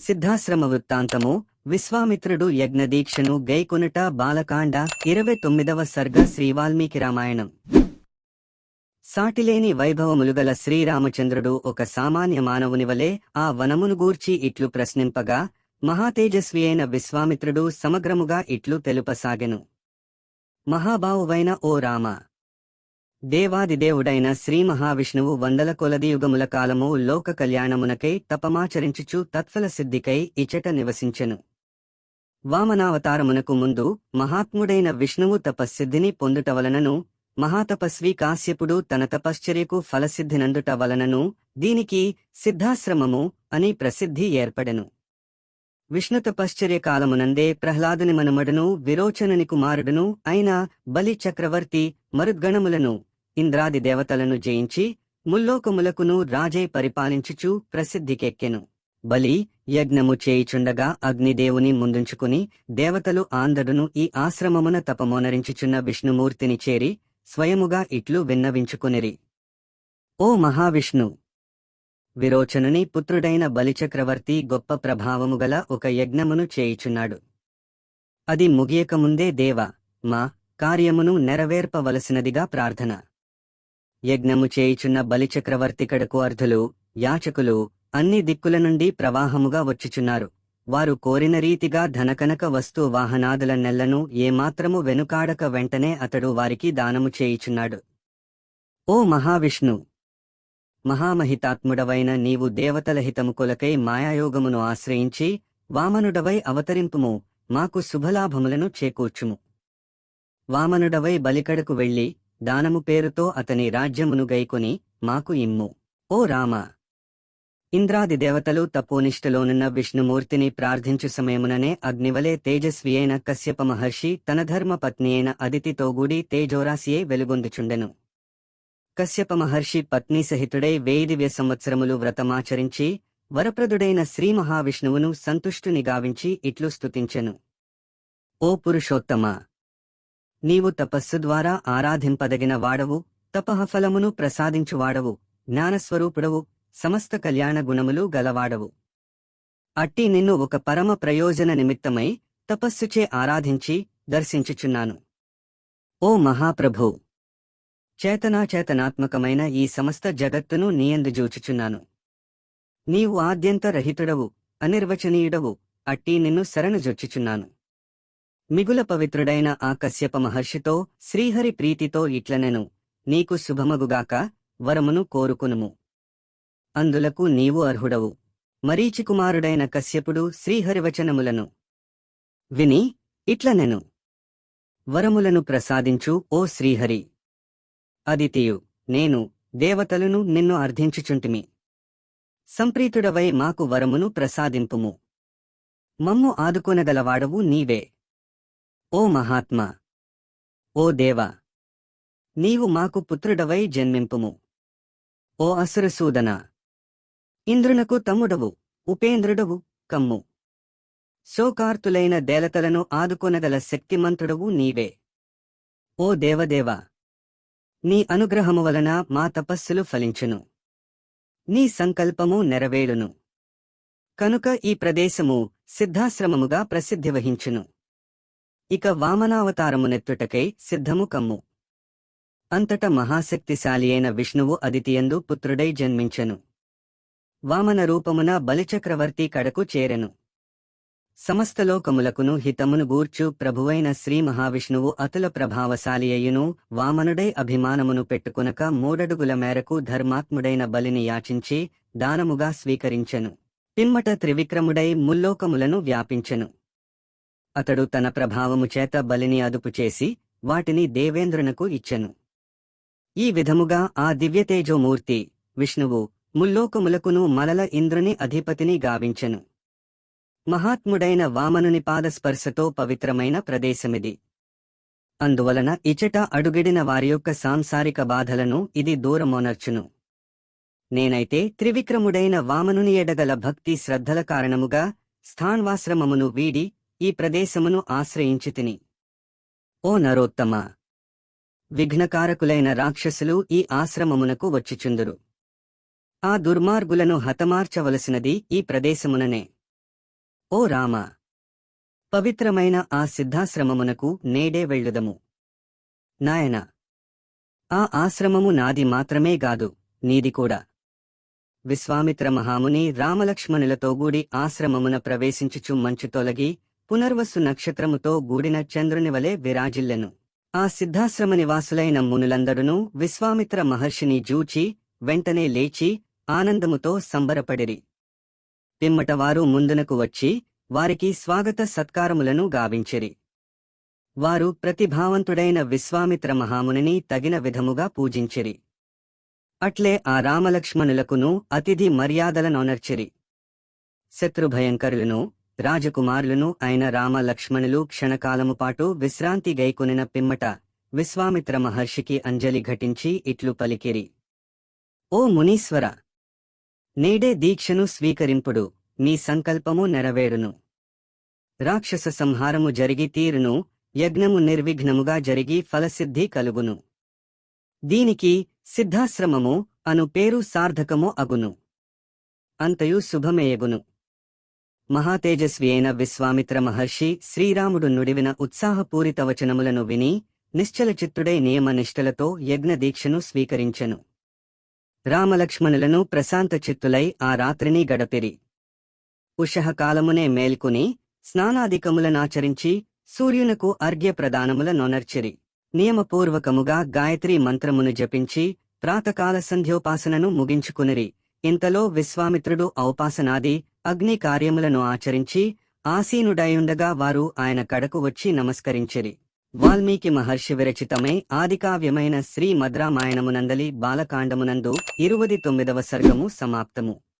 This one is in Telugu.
సిద్ధాశ్రమ వృత్తాంతము విశ్వామిత్రుడు యజ్ఞదీక్షను గైకొనుట బాలకాండ ఇరవై తొమ్మిదవ సర్గ శ్రీ వాల్మీకి రామాయణం. సాటిలేని వైభవములు గల శ్రీరామచంద్రుడు ఒక సామాన్య మానవుని వలె ఆ వనమును గూర్చి ఇట్లు ప్రశ్నింపగా మహాతేజస్వి అయిన విశ్వామిత్రుడు సమగ్రముగా ఇట్లు తెలుపసాగెను. మహాబావువైన ఓ రామ దేవాదిదేవుడైన శ్రీ మహావిష్ణువు వందల కొలది యుగముల కాలము లోక కళ్యాణమునకై తపమాచరించుచు తత్ఫల సిద్ధికై ఇచట నివసించెను. వామనావతారమునకు ముందు మహాత్ముడైన విష్ణువు తపస్సిద్ధిని పొందుట వలనను మహాతపస్వి కాశ్యపుడు తన తపశ్చర్యకు ఫలసిద్ధినందుట వలనను దీనికి సిద్ధాశ్రమము అని ప్రసిద్ధి ఏర్పడెను. విష్ణు తపశ్చర్య కాలమునందే ప్రహ్లాదుని మనుమడును విరోచనుని కుమారుడును అయిన బలి చక్రవర్తి మరుద్గణములను ఇంద్రాది దేవతలను జయించి ముల్లోకములకును రాజై పరిపాలించుచు ప్రసిద్ధికెక్కెను. బలి యజ్ఞము చేయిచుండగా అగ్నిదేవుని ముందుంచుకుని దేవతలు ఆంధరును ఈ ఆశ్రమమున తపమోనరించుచున్న విష్ణుమూర్తిని చేరి స్వయముగా ఇట్లు విన్నవించుకునిరి. ఓ మహావిష్ణు! విరోచనుని పుత్రుడైన బలిచక్రవర్తి గొప్ప ప్రభావము గల ఒక యజ్ఞమును చేయిచున్నాడు. అది ముగియకముందే దేవ మా కార్యమును నెరవేర్పవలసినదిగా ప్రార్థన. యజ్ఞము చేయుచున్న బలిచక్రవర్తికడకు అర్ధులు యాచకులు అన్ని దిక్కుల నుండి ప్రవాహముగా వచ్చుచున్నారు. వారు కోరిన రీతిగా ధనకనక వస్తు వాహనాదుల నెల్లను ఏమాత్రము వెనుకాడక వెంటనే అతడు వారికి దానము చేయుచున్నాడు. ఓ మహావిష్ణు! మహామహితాత్ముడవైన నీవు దేవతల హితము కొలకై మాయాయోగమును ఆశ్రయించి వామనుడవై అవతరింపుము మాకు శుభలాభములను చేకూర్చుము. వామనుడవై బలికడకు వెళ్ళి దానము పేరుతో అతని రాజ్యమును గైకొని మాకు ఇమ్ము. ఓ రామ! ఇంద్రాది దేవతలు తపోనిష్టలోనున్న విష్ణుమూర్తిని ప్రార్థించు సమయముననే అగ్నివలే తేజస్వి అయిన కశ్యప మహర్షి తన ధర్మ పత్ని అయిన అదితితో గూడి తేజోరాశియే వెలుగొందుచుండెను. కశ్యప మహర్షి పత్ని సహితుడై వేయి సంవత్సరములు వ్రతమాచరించి వరప్రదుడైన శ్రీ మహావిష్ణువును సంతుష్టుని గావించి ఇట్లు స్తుతించెను. ఓ పురుషోత్తమా! నీవు తపస్సు ద్వారా ఆరాధింపదగిన వాడవు తపహఫలమును ప్రసాదించువాడవు జ్ఞానస్వరూపుడవు సమస్త కళ్యాణ గుణములు గలవాడవు. అట్టి నిన్ను ఒక పరమ ప్రయోజన నిమిత్తమై తపస్సుచే ఆరాధించి దర్శించుచున్నాను. ఓ మహాప్రభూ! చేతనాచేతనాత్మకమైన ఈ సమస్త జగత్తును నీయందు జూచుచున్నాను. నీవు ఆద్యంత రహితుడవు అనిర్వచనీయుడవు అట్టి నిన్ను శరణుజొచ్చుచున్నాను మిగుల పవిత్రుడైన ఆ కశ్యప మహర్షితో శ్రీహరి ప్రీతితో ఇట్లనెను. నీకు శుభమగుగాక వరమును కోరుకునుము. అందులకు నీవు అర్హుడవు. మరీచి కుమారుడైన కశ్యపుడు శ్రీహరివచనములను విని ఇట్లనెను. వరములను ప్రసాదించు ఓ శ్రీహరి. అదితియు నేను దేవతలను నిన్ను అర్థించుచుంటిమి. సంప్రీతుడవై మాకు వరమును ప్రసాదింపుము. మమ్ము ఆదుకొనగలవాడవు నీవే. ఓ మహాత్మా! ఓ దేవా! నీవు మాకు పుత్రుడవై జన్మింపుము. ఓ అసురసూదన! ఇంద్రునకు తమ్ముడవు ఉపేంద్రుడవు కమ్ము. శోకార్తులైన దేలతలను ఆదుకొనగల శక్తిమంతుడవు నీవే. ఓ దేవదేవా! నీ అనుగ్రహము వలన మా తపస్సులు ఫలించును. నీ సంకల్పము నెరవేరును. కనుక ఈ ప్రదేశము సిద్ధాశ్రమముగా ప్రసిద్ధి వహించును. ఇక వామనావతారమునెత్తుటకై సిద్ధము కమ్ము. అంతట మహాశక్తిశాలి అయిన విష్ణువు అదితియందు పుత్రుడై జన్మించెను. వామన రూపమున బలిచక్రవర్తి కడకు చేరెను. సమస్తలోకములకును హితమును గూర్చు ప్రభువైన శ్రీ మహావిష్ణువు అతుల ప్రభావశాలి అయ్యును వామనుడై అభిమానమును పెట్టుకునక మూడడుగుల మేరకు ధర్మాత్ముడైన బలిని యాచించి దానముగా స్వీకరించెను. పిమ్మట త్రివిక్రముడై ముల్లోకములను వ్యాపించెను. అతడు తన ప్రభావము చేత బలిని అదుపు చేసి వాటిని దేవేంద్రునకు ఇచ్చెను. ఈ విధముగా ఆ దివ్యతేజోమూర్తి విష్ణువు ముల్లోకములకును మలల ఇంద్రుని అధిపతిని గావించెను. మహాత్ముడైన వామనుని పాదస్పర్శతో పవిత్రమైన ప్రదేశమిది. అందువలన ఇచట అడుగిడిన వారి యొక్క సాంసారిక బాధలను ఇది దూరమోనర్చును. నేనైతే త్రివిక్రముడైన వామనుని ఎడగల భక్తి శ్రద్ధల కారణముగా స్థాన్వాశ్రమమును వీడి ఈ ప్రదేశమును ఆశ్రయించి తిని. ఓ నరోత్తమ! విఘ్నకారకులైన రాక్షసులు ఈ ఆశ్రమమునకు వచ్చిచుందురు. ఆ దుర్మార్గులను హతమార్చవలసినది ఈ ప్రదేశముననే. ఓ రామ! పవిత్రమైన ఆ సిద్ధాశ్రమమునకు నేడే వెళ్ళుదము. నాయన! ఆ ఆశ్రమము నాది మాత్రమే గాదు నీది కూడా. విశ్వామిత్ర మహాముని రామలక్ష్మణులతో గూడి ఆశ్రమమున ప్రవేశించుచు మంచు తొలగి పునర్వసు నక్షత్రముతో గూడిన చంద్రుని వలె విరాజిల్లెను. ఆ సిద్ధాశ్రమ నివాసులైన మునులందరునూ విశ్వామిత్ర మహర్షిని జూచి వెంటనే లేచి ఆనందముతో సంబరపడిరి. పిమ్మట వారు ముందునకు వచ్చి వారికి స్వాగత సత్కారములను గావించిరి. వారు ప్రతిభావంతుడైన విశ్వామిత్ర మహామునిని తగిన విధముగా పూజించిరి. అట్లే ఆ రామలక్ష్మణులకును అతిథి మర్యాదలనొనర్చిరి శత్రుభయంకరులను రాజకుమారులను అయిన రామ లక్ష్మణులు క్షణకాలము పాటు విశ్రాంతి గైకొనిన పిమ్మట విశ్వామిత్ర మహర్షికి అంజలి ఘటించి ఇట్లు పలికిరి. ఓ మునీశ్వర! నేడే దీక్షను స్వీకరింపుడు మీ సంకల్పము నెరవేరును. రాక్షస సంహారము జరిగి తీరును యజ్ఞము నిర్విఘ్నముగా జరిగి ఫలసిద్ధి కలుగును. దీనికి సిద్ధాశ్రమము అను పేరు సార్థకము అగును. అంతయు శుభమేయగును. మహాతేజస్వి అయిన విశ్వామిత్ర మహర్షి శ్రీరాముడు నుడివిన ఉత్సాహపూరిత వచనములను విని నిశ్చలచిత్తుడై నియమనిష్టలతో యజ్ఞదీక్షను స్వీకరించెను. రామలక్ష్మణులను ప్రశాంత చిత్తులై ఆ రాత్రిని గడపిరి. ఉషహకాలమునే మేల్కొని స్నానాధికములనాచరించి సూర్యునకు అర్ఘ్యప్రదానముల నొనర్చిరి. నియమపూర్వకముగా గాయత్రీ మంత్రమును జపించి ప్రాతకాల సంధ్యోపాసనను ముగించుకునిరి. ఇంతలో విశ్వామిత్రుడు ఔపాసనాది అగ్ని కార్యములను ఆచరించి ఆసీనుడయుండగా వారు ఆయన కడకు వచ్చి నమస్కరించిరి. వాల్మీకి మహర్షి విరచితమై ఆదికావ్యమైన శ్రీ మద్రామాయణమునందలి బాలకాండమునందు ఇరువది తొమ్మిదవ సర్గము సమాప్తము.